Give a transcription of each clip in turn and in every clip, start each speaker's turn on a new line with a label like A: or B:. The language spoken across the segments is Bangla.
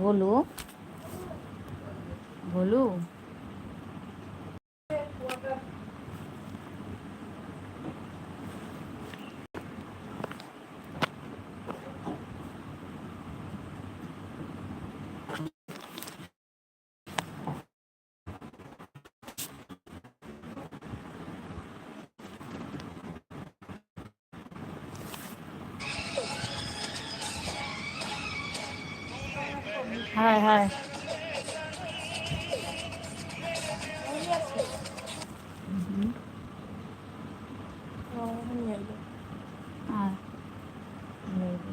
A: ভোলু ভোলু? গোলু গোলু হায় হায় হুম, আয় লেগে।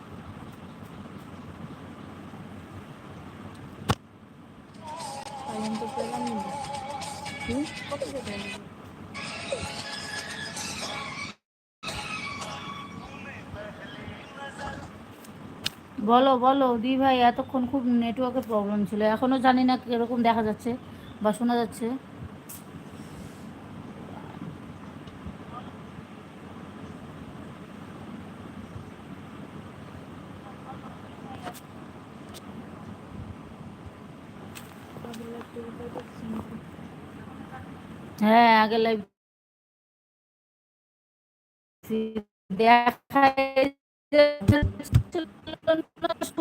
A: কি? বলো বলো, দি ভাই, এতক্ষণ খুব নেটওয়ার্কের প্রবলেম ছিল। এখনও জানি না কীরকম দেখা যাচ্ছে বা শোনা যাচ্ছে। হ্যাঁ আগে লাইভ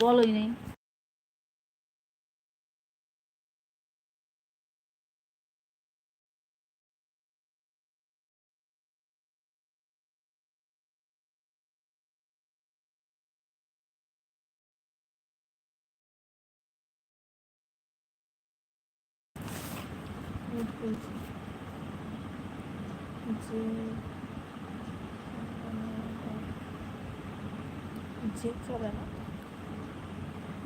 A: বলোই নাই।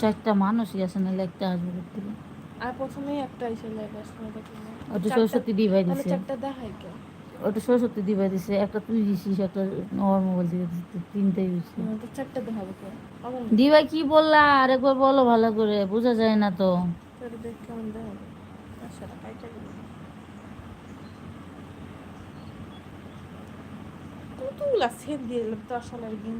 B: চারটা
A: মানুষই আছে না একটা আসবে করতে
B: আর প্রথমেই একটা এসে লাইভ দেখলাম
A: ওটা সরস্বতী দিবাই দিছে।
B: চারটা দেখাই কে
A: ওটা সরস্বতী দিবাই দিছে একটা তুই দিছিস একটা আমার মোবাইল থেকে দিছিস তিনটাই দিছে
B: চারটা দেখাবো কে
A: দিবাই কি বললা? আরেকবার বলো ভালো করে বোঝা যায় না তো।
B: কতগুলা সেট দিয়ে তো আসলে গেম।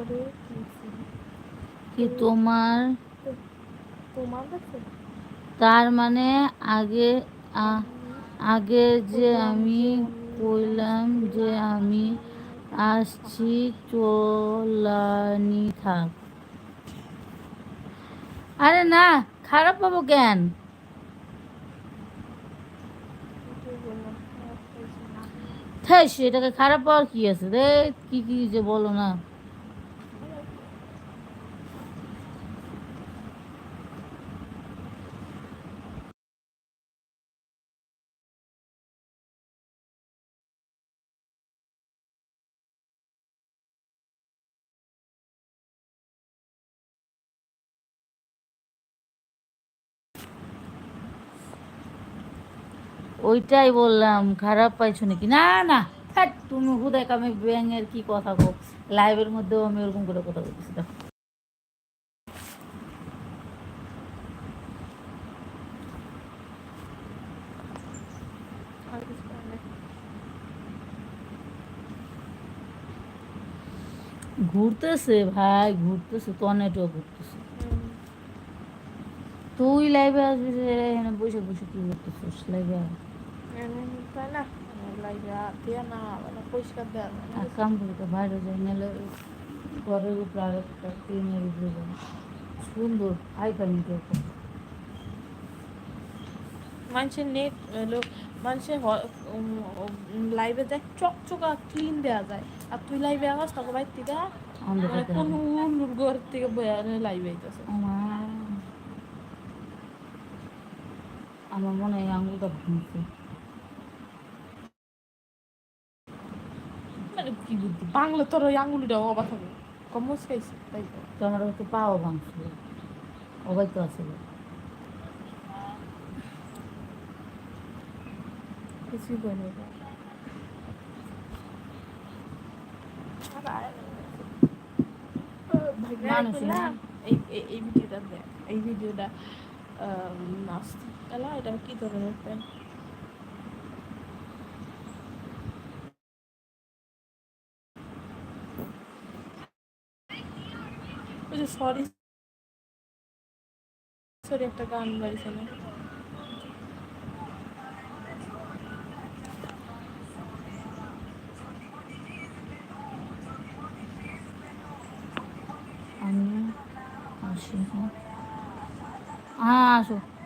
B: তোরে
A: কি তোমার?
B: তোমার কাছে?
A: তার মানে আগে আগে যে আমি কইলাম যে আমি আসছি চলানি থাক। আরে না খারাপ পাবো কেন?
B: কি
A: সেটাকে খারাপ পাওয়ার কি আছে? রে কি কি যে বলো না। ওইটাই বললাম খারাপ পাইছো নাকি? না না হ্যাঁ তুমি হুদায় আমি ব্যাঙের কি কথা গো লাইভের মধ্যেও আমি ওরকম করে কথা বলতেছি দেখো। ঘুরতেছে ভাই ঘুরতেছে তো নেটও ঘুরতেছে। তুই লাইভে আসবি বসে বসে কি করতেছিস? লাইভে
B: পরিষ্কার দেওয়া
A: কাম নাহলে ঘরের উপরে সুন্দর কেউ
B: মানুষের নেট হলো মানুষের লাইভে দেখ চকচকা ক্লিন দেওয়া যায় আর তুই লাইভে আগাস তখন বাইর থেকে কোন ঘর থেকে লাইভে আইতেছে
A: আমার আমার মনে হয় আঙুলটা ভাঙছে
B: মানে কি বুদ্ধি? বাংলা তোর ওই আঙুলিটা অবাক হবে। কমস খাইছে তাই তো।
A: তো আমার হচ্ছে পাও ভাঙছিল অবাই তো আছে
B: কিছুই
A: মানুষই না।
B: এই ভিডিওটা দেখ। এই ভিডিওটা নাস্তি এলা এটা কি ধরনের প্যান্ট? সরি সরি একটা গান বাড়িছে না।
A: আমি আসি। হ্যাঁ হ্যাঁ আসো।
B: এই যে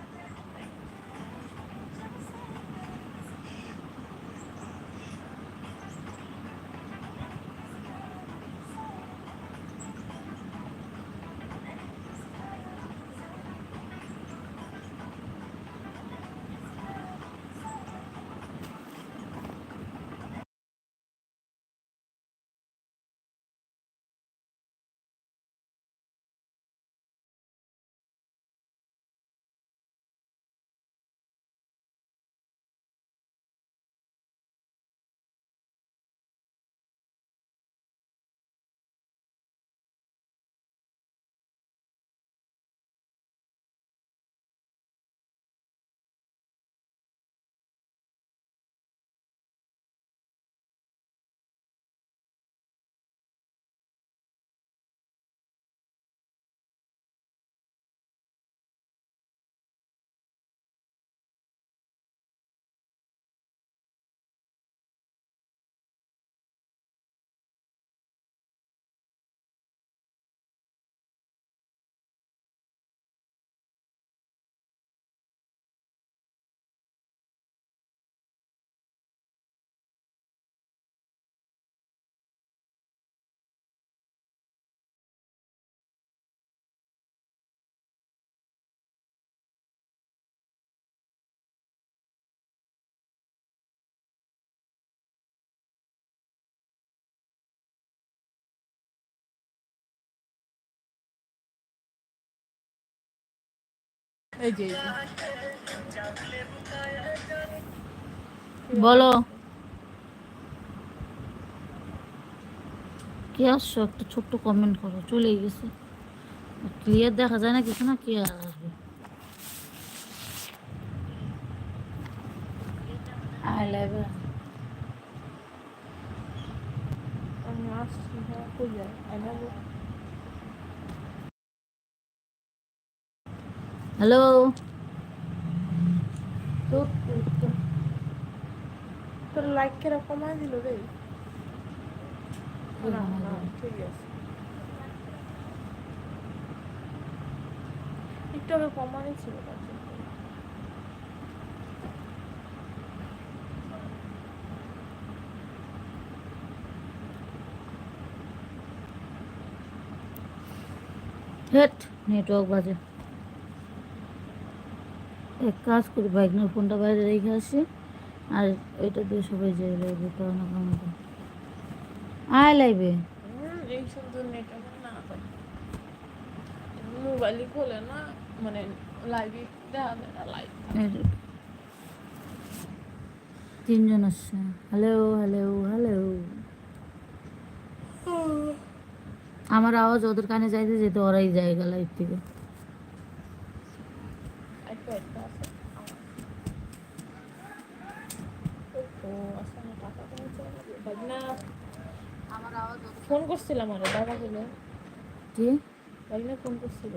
B: এই যে।
A: বলো। কে আসছো? একটা ছোট্ট কমেন্ট করো চলে গেছে। ক্লিয়ার দেখা যায় না কিছু না কে আসবে? আই লাভ
B: আমি আসছি হ্যাঁ কই যায়।
A: হ্যালো
B: তোর লাইক কেরা কমায় দিল রে। ঠিক আছে। কমানো ছিল
A: নেটওয়ার্ক বাজে। এক কাজ করি বাইকনের ফোনটা বাইরে রেখে আসি। আর ওইটা দিয়ে সবাই যাই লাইবে কারণ আমাকে আয় লাইবে।
B: না মোবাইলই খোলে না মানে যায় লাইভ
A: তিনজন আসছে। হ্যালো হ্যালো হ্যালো আমার আওয়াজ ওদের কানে যাইতে যেতে ওরাই জায়গা লাইভ থেকে
B: ফোন করছিলাম আরে দাদা বলে।
A: কি?
B: ফোন করছিল।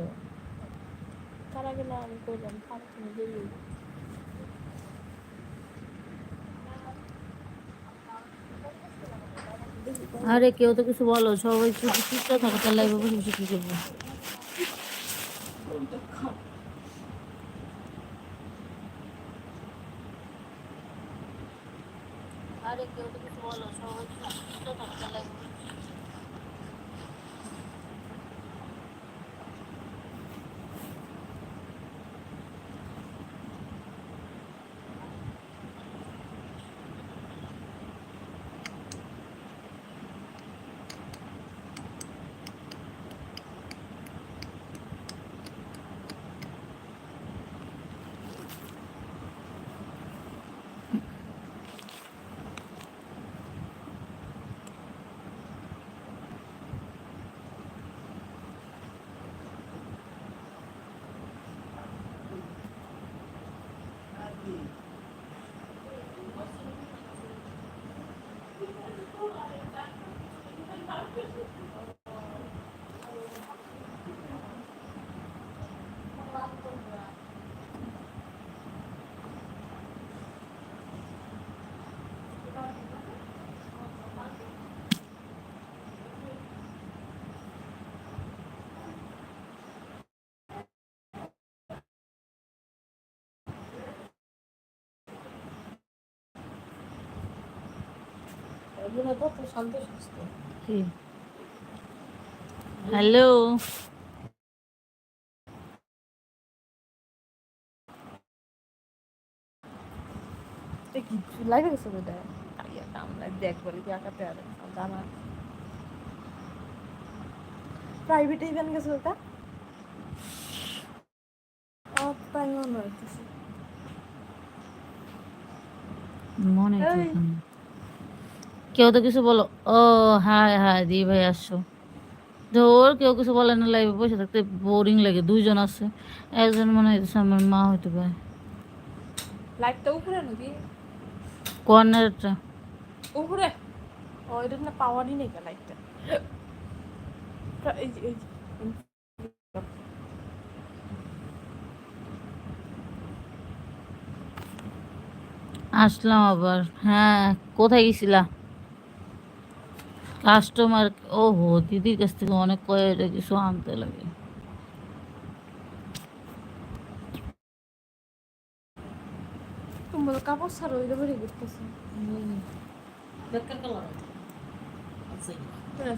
B: তার আগে না আমি করলাম তুমি
A: আরে কেউ তো কিছু বলো সবাই একটু সুস্থ থাকো তাহলে বসে বসে কি করব? হ্যালো।
B: এটা কি লাইভে গেছে কি আঁকাতে জানা প্রাইভেট ইভেন্ট গেছে ওটা মনে
A: না। কেউ তো কিছু বলো ও হাই হাই দি ভাই আসছো। ধর কেউ কিছু বলে না লাইভে বসে থাকতে বোরিং লাগে দুইজন আছে একজন মনে হইতেছে আমার মা হইতে পারে।
B: লাইটটা উপরে নাকি
A: কর্নারটা।
B: উপরে? ও এটা না পাওয়ারই নেই লাইটটা এই এই
A: আসলাম আবার হ্যাঁ কোথায় গেছিলা? কাস্টমার ও হো দিদির কাছ থেকে অনেক কয়েকটা কিছু আনতে লাগে।
B: তোমার কাপড় ছাড়ো ওইটা বেরিয়ে গেছে
C: বেকার কালার আছে।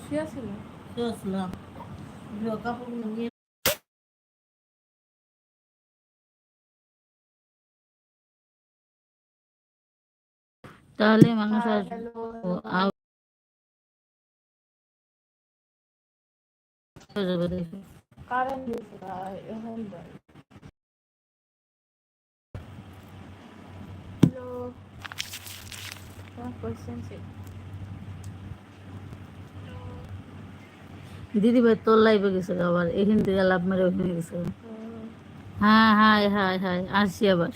B: শুয়ে ছিল।
C: আসলাম কাপড়গুলো নিয়ে
A: তাহলে মানুষ
B: হ্যাঁ,
A: হয়ে যাবে দেখে। দিদি ভাই, তোর লাইভে গেছে আবার এখান থেকে লাভ মেরে ওখানে গেছে। হ্যাঁ হাই হাই হাই আসছি আবার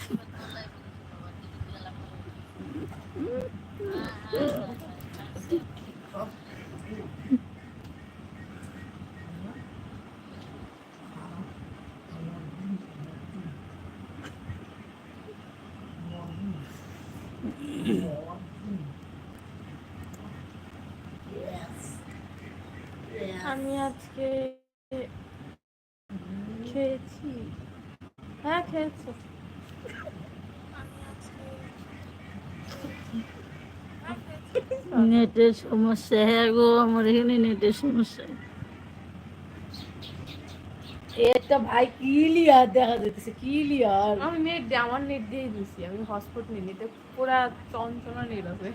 B: আমি আজকে খেয়েছি হ্যাঁ খেয়েছি
A: নেটের সমস্যা হ্যাঁ গো আমার এখানে নেটের সমস্যা।
C: এটা ভাই ক্লিয়ার দেখা যাইতেছে ক্লিয়ার
B: আমি নেট দিয়ে আমার নেট দিয়ে দিছি আমি হটস্পট নিই নিতে পুরা চঞ্চলা নেট আছে।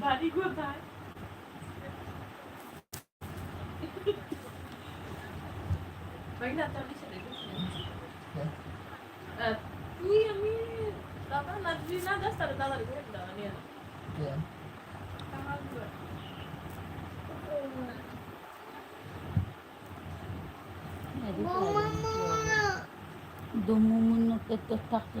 B: বাড়ি কোথায়? হয় না সাথে তুই আমি দাদা না তুই না যাস তাহলে দাদার ঘরে দাদা নিয়ে আয়। আমার ঘরে।
A: দমুমুন্ন করতে থাকতে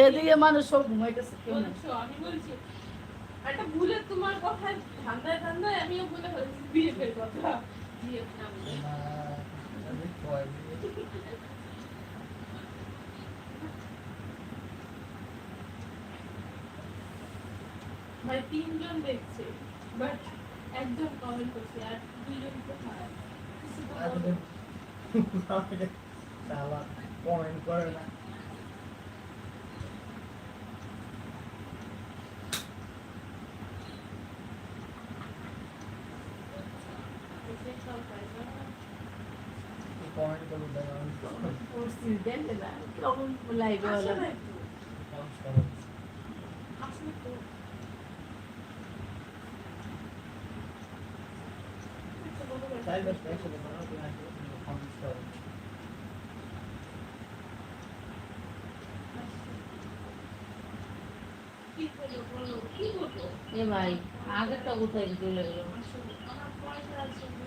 C: এদিকে মানুষ সব ঘুমাই
B: গেছে আমি বলছি একটা ভুলে তোমার কথা ধান্দায় ধান্দায় আমিও কথা। ভাই তিনজন দেখছে বাট একজন কমেন্ট করছে আর দুইজন কোথায় কিছু কমেন্ট করে না।
A: এ ভাই আগেরটা কোথায় চলে গেল
B: আসলে আমার পয়সা আছে গো।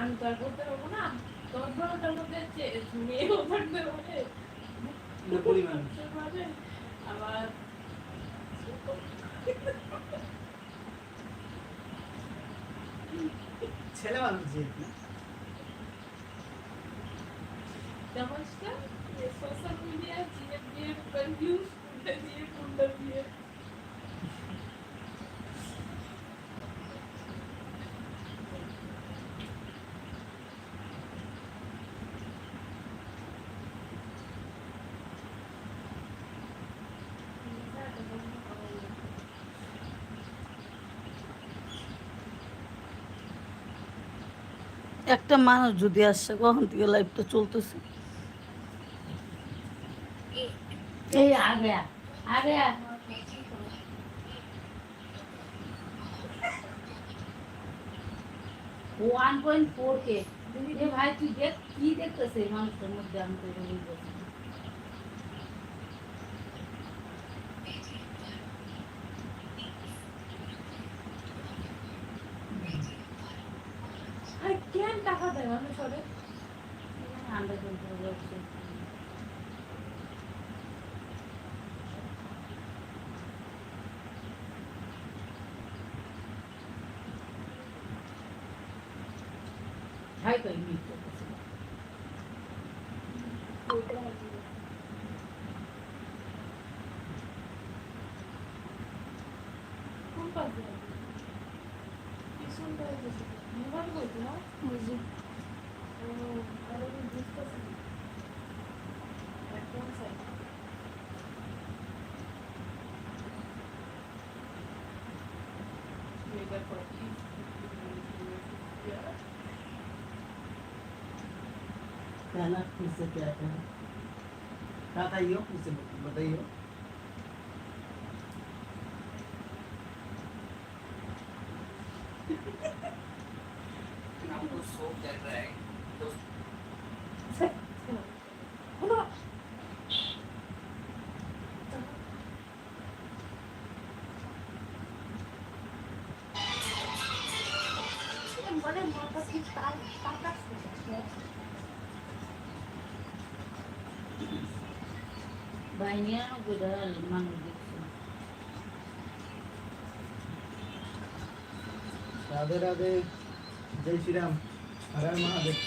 B: আমি তো আর করতে পারব না দশ বারোটার মধ্যে মেয়েও থাকবে আবার
D: ছেলে মানুষ যেহেতু
B: নমস্কার সোশ্যাল মিডিয়া দিয়ে দিয়ে কনফিউজ দিয়ে দিয়ে।
A: একটা মানুষ যদি আসছে কখন থেকে লাইফটা চলতেছে?
C: এই আগে ওয়ান পয়েন্ট ফোর কে ভাই, তুই দেখ, কি দেখতেছে মানুষের মধ্যে? আমি তো
D: कहना फिर से क्या कहना यो फिर से बताइयो।
B: মানে মাথা কি তার পাকা
A: বাইনিয়ানব্বইটা মানুষ দেখছে
D: রাধে রাধে জয় শ্রীরাম হর হর মহাদেব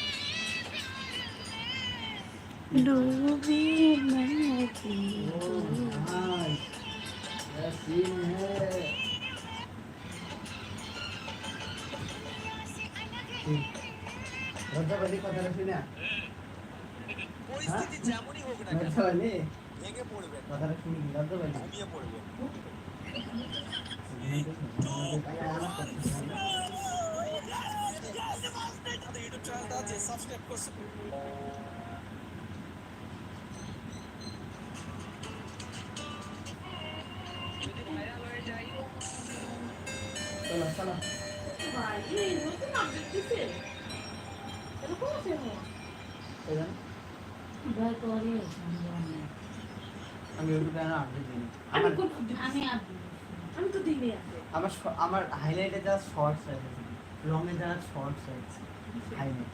A: डूबी मैं थी
D: ओ भाई क्या सीन है লজ্জাবালি কথাটা শুনে
E: পরিস্থিতি যেমনই হোক না কেন
D: লজ্জাবালি
E: ভেঙে পড়বেন
D: কথাটা শুনি লজ্জাবালি
E: ঘুমিয়ে পড়বেন ইউটিউব চ্যানেলটা আছে সাবস্ক্রাইব করছে
D: চলো চলো।
B: ভাই এই নতুন আপডেট দিছে? এরকম
A: আমি
D: আমি
B: তো দিনে আছে
D: আমার শ- আমার হাইলাইটে যা শর্টস আছে। লংয়ে যা শর্টস আছে। হাইলাইট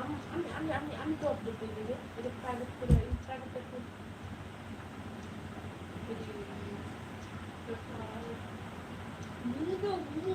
B: আমি আমি আমি আমি আমি তো আপডেট দিয়ে দেবে এটা প্রাইভেট করে প্রাইভেট করে মুতো মুতো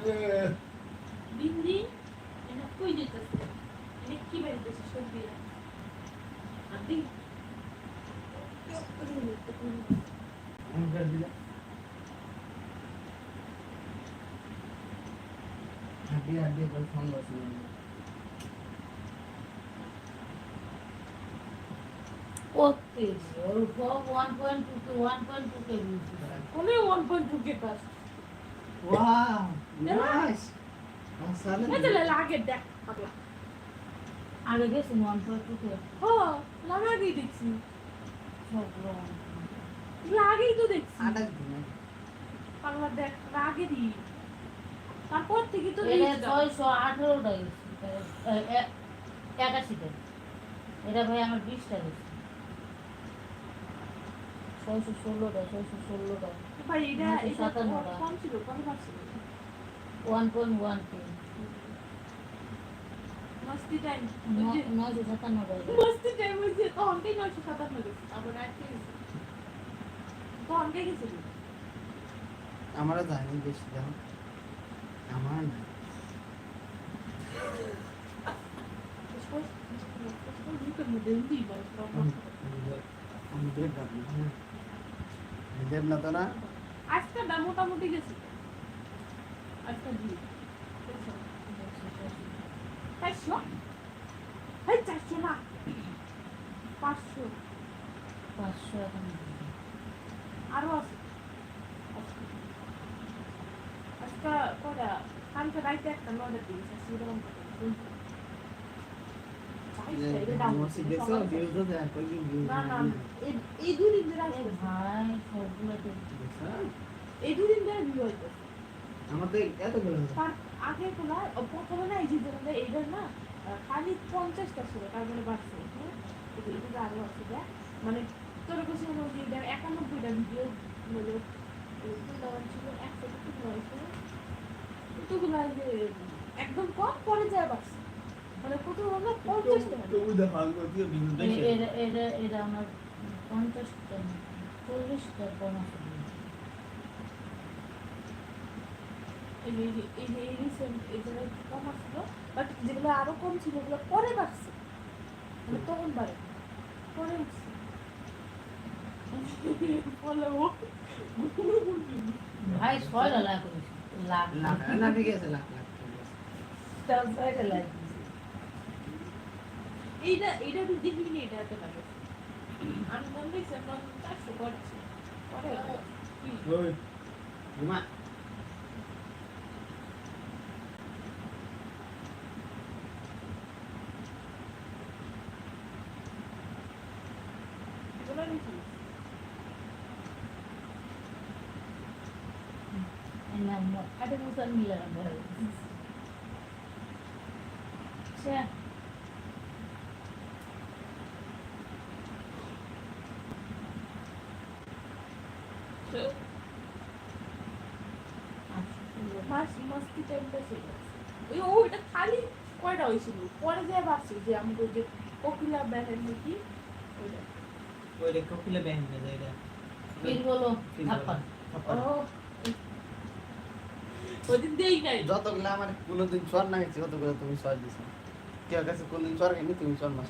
D: দিন
B: এটা কই যেতেছে এটা কি বেরিতেছে সবজি
D: দিলে হাড্ডি হাড্ডি করে ফোন বসে
A: করতে one point two K one point two K
B: কোনে one
D: point two K
B: pass wow লাগে দেখ পাগলা
A: আগে গেছেন ওয়ান পয়েন্ট টু কে
B: ও লাগাই দেখছি
A: সব
B: লাগেই তো দেখছি পাগলা দেখ লাগেরই তারপর থেকে তো
A: এটা ছয়শো আঠেরোটা একাশিটা এটা ভাই আমার বিশটা গেছে ছয়শো ষোলোটা ছয়শো ষোলোটা
B: ভাই এটা
A: সাতান্নটা।
B: কম ছিল কত পারছিল
A: ওয়ান পয়েন্ট ওয়ান কে
B: মস্তি টাইম
A: নয়শো সাতান্নটা
B: মস্তি টাইম হয়েছে তখনকেই নয়শো সাতান্ন আবার আজকে গেছে তখনকে গেছিল
D: আমারও জানি বেশি দাম আমার না হ্যাঁ।
B: মোটামুটি গেছে চারশো এই চারশো না পাঁচশো
A: পাঁচশো এখন
B: আরও আজকে আজকে কটা কালকে রাইতে একটা নয়টা দিয়েছে সেরকম
D: মসজিদ দেখছ ভিউজ তো দেখ কই ভিউজ
B: না না এই- দুদিন ধরে এই দুদিন ধরে ভিউ হইতেছে।
D: আমাদের এতগুলো
B: তার আগে গুলা প্রথমে না এই যে যেমন এইটার না আহ, খালি পঞ্চাশটা ছিল তারপরে বাড়ছে। এটা এটা আছে মানে তোর কাছে মনে হয় একানব্বইটা ভিডিও মানে ছিল একশো এতগুলা যে একদম কম পরে যায় বাড়ছে। মানে প্রথম আমরা পঞ্চাশটা
A: এটা এটা এটা আমার পঞ্চাশটা চল্লিশটা পঞ্চাশ
B: এই এই রিসেন্ট কম বাট যেগুলো আরও কম ছিল ওগুলো পরে বাড়ছে। মানে তখন বাড়ে। পরে উঠছে।
C: ভাই ছয়টা লাখ লাখ
D: লাখ না ঠিক আছে লাখ লাখ। ঠিক আছে।
C: তার ছয়টা লাখ
B: এইটা এইটা তুই দেখবি না এটা এত লাগে আমি মন দেখছি আমরা চারশো করছি পরে কি?
D: ওই ঘুমা
B: এগুলো নিচ্ছি
C: আটে মুসার মিলে না ধরে সে
B: মাস মাস্তি টাইমটা ছিল ওই ও এটা খালি কয়টা হয়েছিল পরে যে ভাবছি যে আমাকে যে কোকিলা ব্যানের নাকি ওইটা
D: ওইটা
B: দেই নাই
D: যতগুলো আমার কোনোদিন চর না গেছে ততগুলো তুমি চর দিছো কেউ কাছে কোনদিন চর খাইনি তুমি চর মাছ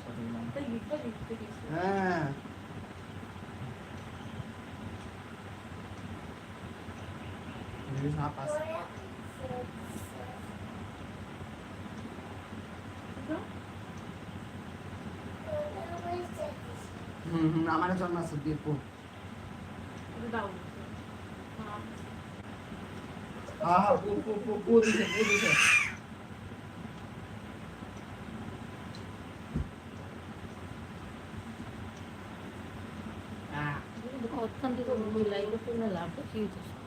D: পাঠাই না
B: তাই গিফটটা দিতে গেছি
D: হ্যাঁ জিনিস না পাস হুম হুম আমার চর মাছ দিয়ে পো
B: দাও
D: হ্যাঁ হ্যাঁ পো পো পো পো দিছে পো দিছে আহ
A: ওখান থেকে লাইভ শুনে লাভ কি হইতেছে